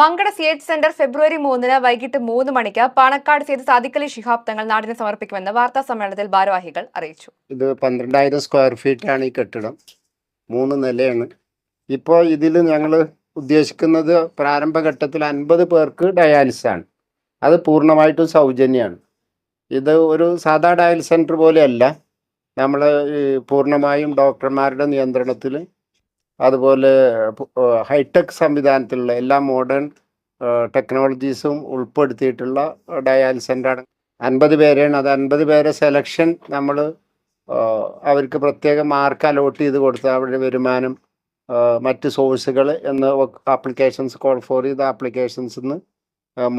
Mankada C H centre February മൂന്നിന് വൈകിട്ട് മൂന്ന് മണിക്ക് പാണക്കാട് ചെയ്ത് സാദിഖലി ശിഹാബ് തങ്ങൾ നാടിന് സമർപ്പിക്കുമെന്ന് വാർത്താ സമ്മേളനത്തിൽ ഭാരവാഹികൾ അറിയിച്ചു. ഇത് പന്ത്രണ്ടായിരം സ്ക്വയർ ഫീറ്റ് ആണ് ഈ കെട്ടിടം. മൂന്ന് നിലയാണ്. ഇപ്പോൾ ഇതിൽ ഞങ്ങൾ ഉദ്ദേശിക്കുന്നത് പ്രാരംഭഘട്ടത്തിൽ അൻപത് പേർക്ക് ഡയാലിസിസ് ആണ്. അത് പൂർണമായിട്ടും സൗജന്യമാണ്. ഇത് ഒരു സാധാ ഡയാലിസ് സെന്റർ പോലെയല്ല. നമ്മൾ പൂർണമായും ഡോക്ടർമാരുടെ നിയന്ത്രണത്തിൽ അതുപോലെ ഹൈടെക് സംവിധാനത്തിലുള്ള എല്ലാ മോഡേൺ ടെക്നോളജീസും ഉൾപ്പെടുത്തിയിട്ടുള്ള ഡയാലി സെന്ററാണ് അൻപത് പേരെയാണ്. അത് അൻപത് പേരെ സെലക്ഷൻ നമ്മൾ അവർക്ക് പ്രത്യേക മാർക്ക് അലോട്ട് ചെയ്ത് കൊടുത്ത് അവരുടെ വരുമാനം മറ്റ് സോഴ്സുകൾ എന്ന് ആപ്ലിക്കേഷൻസ് കോൾ ഫോർ ചെയ്ത ആപ്ലിക്കേഷൻസ് നിന്ന്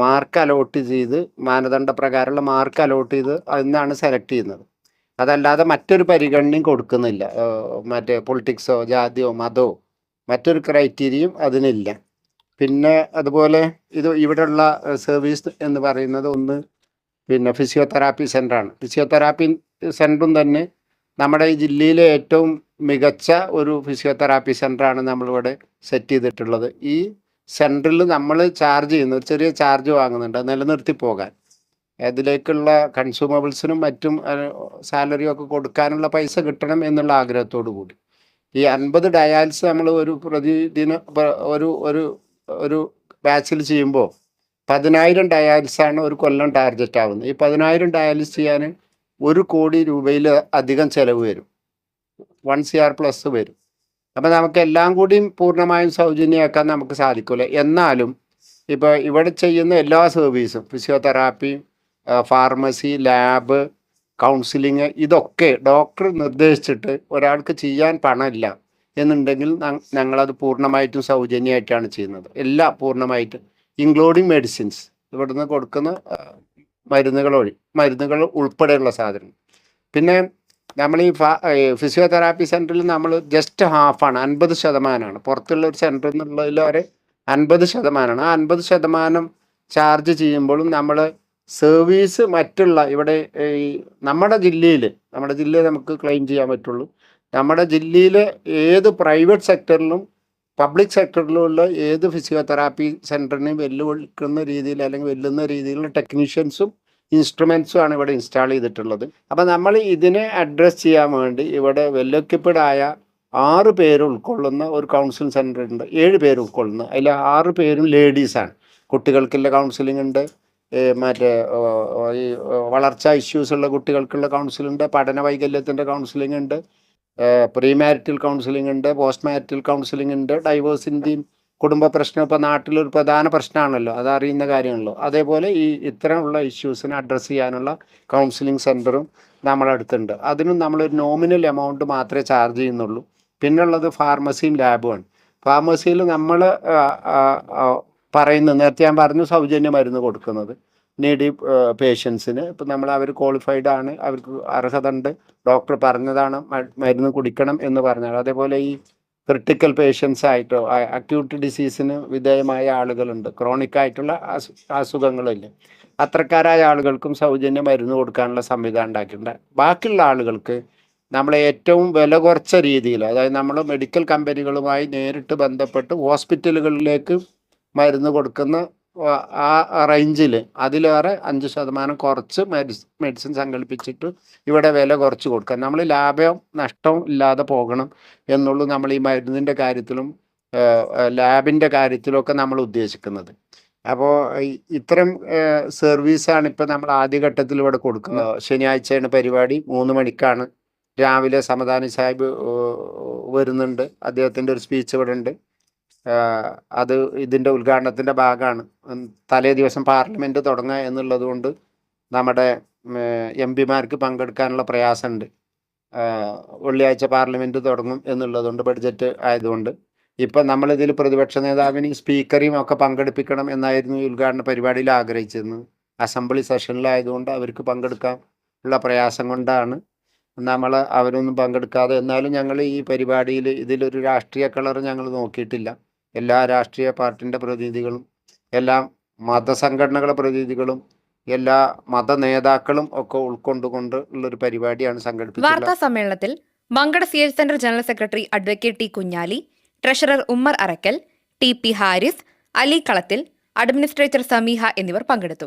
മാർക്ക് അലോട്ട് ചെയ്ത് മാനദണ്ഡ പ്രകാരമുള്ള മാർക്ക് അലോട്ട് ചെയ്ത് അതിന്നാണ് സെലക്ട് ചെയ്യുന്നത്. അതല്ലാതെ മറ്റൊരു പരിഗണനയും കൊടുക്കുന്നില്ല. മറ്റേ പൊളിറ്റിക്സോ ജാതിയോ മതമോ മറ്റൊരു ക്രൈറ്റീരിയയും അതിനില്ല. പിന്നെ അതുപോലെ ഇത് ഇവിടെയുള്ള സർവീസ് എന്ന് പറയുന്നത് ഒന്ന് പിന്നെ ഫിസിയോതെറാപ്പി സെന്ററാണ് ഫിസിയോതെറാപ്പി സെന്ററും തന്നെ നമ്മുടെ ഈ ജില്ലയിലെ ഏറ്റവും മികച്ച ഒരു ഫിസിയോതെറാപ്പി സെന്ററാണ് നമ്മളിവിടെ സെറ്റ് ചെയ്തിട്ടുള്ളത്. ഈ സെന്ററിൽ നമ്മൾ ചാർജ് ചെയ്യുന്ന ഒരു ചെറിയ ചാർജ് വാങ്ങുന്നുണ്ട്. നിലനിർത്തി പോകാൻ. അതിലേക്കുള്ള കൺസ്യൂമബിൾസിനും മറ്റും സാലറിയും ഒക്കെ കൊടുക്കാനുള്ള പൈസ കിട്ടണം എന്നുള്ള ആഗ്രഹത്തോടു കൂടി. ഈ അൻപത് ഡയാലിസ് നമ്മൾ ഒരു പ്രതിദിന ഒരു ഒരു ഒരു ബാച്ചിൽ ചെയ്യുമ്പോൾ പതിനായിരം ഡയാലിസാണ് ഒരു കൊല്ലം ടാർഗറ്റ് ആവുന്നത്. ഈ പതിനായിരം ഡയാലിസ് ചെയ്യാൻ ഒരു കോടി രൂപയിൽ അധികം ചിലവ് വരും. വൺ സി ആർ പ്ലസ് വരും. അപ്പം നമുക്ക് എല്ലാം കൂടിയും പൂർണമായും സൗജന്യമാക്കാൻ നമുക്ക് സാധിക്കില്ല എന്നാലും ഇപ്പോൾ ഇവിടെ ചെയ്യുന്ന എല്ലാ സർവീസും ഫിസിയോതെറാപ്പി ഫാർമസി ലാബ് കൗൺസിലിങ് ഇതൊക്കെ ഡോക്ടർ നിർദ്ദേശിച്ചിട്ട് ഒരാൾക്ക് ചെയ്യാൻ പണമില്ല എന്നുണ്ടെങ്കിൽ ഞങ്ങളത് പൂർണമായിട്ടും സൗജന്യമായിട്ടാണ് ചെയ്യുന്നത്. എല്ലാം പൂർണമായിട്ടും ഇൻക്ലൂഡിങ് മെഡിസിൻസ് ഇവിടുന്ന് കൊടുക്കുന്ന മരുന്നുകൾ വഴി മരുന്നുകൾ ഉൾപ്പെടെയുള്ള സാധനം. പിന്നെ നമ്മൾ ഈ ഈ ഫിസിയോതെറാപ്പി സെന്ററിൽ നമ്മൾ ജസ്റ്റ് ഹാഫാണ് അൻപത് ശതമാനമാണ്. പുറത്തുള്ള ഒരു സെന്ററിൽ നിന്നുള്ളതിൽ വരെ അൻപത് ശതമാനമാണ്. ആ അൻപത് ശതമാനം ചാർജ് ചെയ്യുമ്പോഴും നമ്മൾ സർവീസ് മറ്റുള്ള ഇവിടെ ഈ നമ്മുടെ ജില്ലയിൽ നമ്മുടെ ജില്ലയിൽ നമുക്ക് ക്ലെയിം ചെയ്യാൻ പറ്റുള്ളൂ. നമ്മുടെ ജില്ലയിലെ ഏത് പ്രൈവറ്റ് സെക്ടറിലും പബ്ലിക് സെക്ടറിലുള്ള ഏത് ഫിസിയോതെറാപ്പി സെന്ററിനെയും വെല്ലുവിളിക്കുന്ന രീതിയിൽ അല്ലെങ്കിൽ വെല്ലുന്ന രീതിയിലുള്ള ടെക്നീഷ്യൻസും ഇൻസ്ട്രുമെൻസും ആണ് ഇവിടെ ഇൻസ്റ്റാൾ ചെയ്തിട്ടുള്ളത്. അപ്പോൾ നമ്മൾ ഇതിനെ അഡ്രസ്സ് ചെയ്യാൻ വേണ്ടി ഇവിടെ വെല്ലൊക്കിപ്പിഡായ ആറ് പേര് ഉൾക്കൊള്ളുന്ന ഒരു കൗൺസിലിംഗ് സെന്റർ ഉണ്ട്. ഏഴ് പേര് ഉൾക്കൊള്ളുന്ന അതിൽ ആറ് പേരും ലേഡീസാണ് കുട്ടികൾക്കുള്ള കൗൺസിലിംഗ് ഉണ്ട്. മറ്റേ ഈ വളർച്ചാ ഇഷ്യൂസ് ഉള്ള കുട്ടികൾക്കുള്ള കൗൺസിലിംഗ് ഉണ്ട് പഠന വൈകല്യത്തിന്റെ കൗൺസിലിംഗ് ഉണ്ട് പ്രീ മാരിറ്റൽ കൗൺസിലിംഗ് ഉണ്ട് പോസ്റ്റ് മാരിറ്റൽ കൗൺസിലിംഗ് ഉണ്ട് ഡൈവേഴ്സിന്റെയും കുടുംബ പ്രശ്നം ഇപ്പോൾ നാട്ടിലൊരു പ്രധാന പ്രശ്നമാണല്ലോ അത് അറിയുന്ന കാര്യമാണല്ലോ. അതേപോലെ ഈ ഇത്തരമുള്ള ഇഷ്യൂസിനെ അഡ്രസ്സ് ചെയ്യാനുള്ള കൗൺസിലിംഗ് സെന്ററും നമ്മുടെ അടുത്തുണ്ട്. അതിനും നമ്മളൊരു നോമിനൽ എമൗണ്ട് മാത്രമേ ചാർജ് ചെയ്യുന്നുള്ളൂ. പിന്നുള്ളത് ഫാർമസിയും ലാബുമാണ് ഫാർമസിയിൽ നമ്മൾ പറയുന്നത് നേരത്തെ ഞാൻ പറഞ്ഞു സൗജന്യ മരുന്ന് കൊടുക്കുന്നത്. നീഡി പേഷ്യൻസിന്. ഇപ്പം നമ്മൾ അവർ ക്വാളിഫൈഡ് ആണ്. അവർക്ക് അർഹത ഉണ്ട് ഡോക്ടർ പറഞ്ഞതാണ് മരുന്ന് കുടിക്കണം എന്ന് പറഞ്ഞാൽ അതേപോലെ ഈ ക്രിട്ടിക്കൽ പേഷ്യൻസ് ആയിട്ടോ അക്യൂട്ട് ഡിസീസിന് വിധേയമായ ആളുകളുണ്ട്. ക്രോണിക് ആയിട്ടുള്ള അസു അസുഖങ്ങളില്ല. അത്രക്കാരായ ആളുകൾക്കും സൗജന്യ മരുന്ന് കൊടുക്കാനുള്ള സംവിധാനം ഉണ്ടാക്കിയിട്ടുണ്ട്. ബാക്കിയുള്ള ആളുകൾക്ക് നമ്മൾ ഏറ്റവും വില കുറച്ച രീതിയിൽ അതായത് നമ്മൾ മെഡിക്കൽ കമ്പനികളുമായി നേരിട്ട് ബന്ധപ്പെട്ട് ഹോസ്പിറ്റലുകളിലേക്ക് മരുന്ന് കൊടുക്കുന്ന ആ- റേഞ്ചിൽ അതിലേറെ അഞ്ച് ശതമാനം കുറച്ച് മെഡിസിൻ മെഡിസിൻ സംഘടിപ്പിച്ചിട്ട് ഇവിടെ വില കുറച്ച് കൊടുക്കാം. നമ്മൾ ലാഭം നഷ്ടവും ഇല്ലാതെ പോകണം എന്നുള്ളൂ നമ്മൾ ഈ മരുന്നിന്റെ കാര്യത്തിലും ലാബിന്റെ കാര്യത്തിലൊക്കെ നമ്മൾ ഉദ്ദേശിക്കുന്നത്. അപ്പോൾ ഇത്തരം സർവീസാണ് ഇപ്പോൾ നമ്മൾ ആദ്യഘട്ടത്തിൽ ഇവിടെ കൊടുക്കുന്നത്. ശനിയാഴ്ചയാണ് പരിപാടി മൂന്ന് മണിക്കാണ് രാവിലെ സമദാനി സാഹിബ് വരുന്നുണ്ട്. അദ്ദേഹത്തിന്റെ ഒരു സ്പീച്ച് ഇവിടെ ഉണ്ട്. അത് ഇതിന്റെ ഉദ്ഘാടനത്തിന്റെ ഭാഗമാണ്. തലേ ദിവസം പാർലമെന്റ് തുടങ്ങുക എന്നുള്ളത് കൊണ്ട് നമ്മുടെ എം പിമാർക്ക് പങ്കെടുക്കാനുള്ള പ്രയാസമുണ്ട്. വെള്ളിയാഴ്ച പാർലമെന്റ് തുടങ്ങും എന്നുള്ളതുകൊണ്ട് ബഡ്ജറ്റ് ആയതുകൊണ്ട് ഇപ്പം നമ്മളിതിൽ പ്രതിപക്ഷ നേതാവിനെയും സ്പീക്കറെയും ഒക്കെ പങ്കെടുപ്പിക്കണം എന്നായിരുന്നു ഉദ്ഘാടന പരിപാടിയിൽ ആഗ്രഹിച്ചിരുന്നത്. അസംബ്ലി സെഷനിലായതുകൊണ്ട് അവർക്ക് പങ്കെടുക്കാൻ ഉള്ള പ്രയാസം കൊണ്ടാണ് നമ്മൾ അവരൊന്നും പങ്കെടുക്കാതെ എന്നാലും ഞങ്ങൾ ഈ പരിപാടിയിൽ ഇതിലൊരു രാഷ്ട്രീയ കളർ ഞങ്ങൾ നോക്കിയിട്ടില്ല. എല്ലാ രാഷ്ട്രീയ പാർട്ടിന്റെ പ്രതിനിധികളും എല്ലാ മതസംഘടനകളുടെ പ്രതിനിധികളും എല്ലാ മത നേതാക്കളും ഒക്കെ ഉൾക്കൊണ്ടുകൊണ്ട് ഉള്ളൊരു പരിപാടിയാണ് സംഘടിപ്പിച്ചത് വാർത്താ സമ്മേളനത്തിൽ Mankada C H centre general secretary advocate T Kunhali treasurer Ummer Arakkal T P Haris Ali Kalathil administrator Sameeha എന്നിവർ പങ്കെടുത്തു.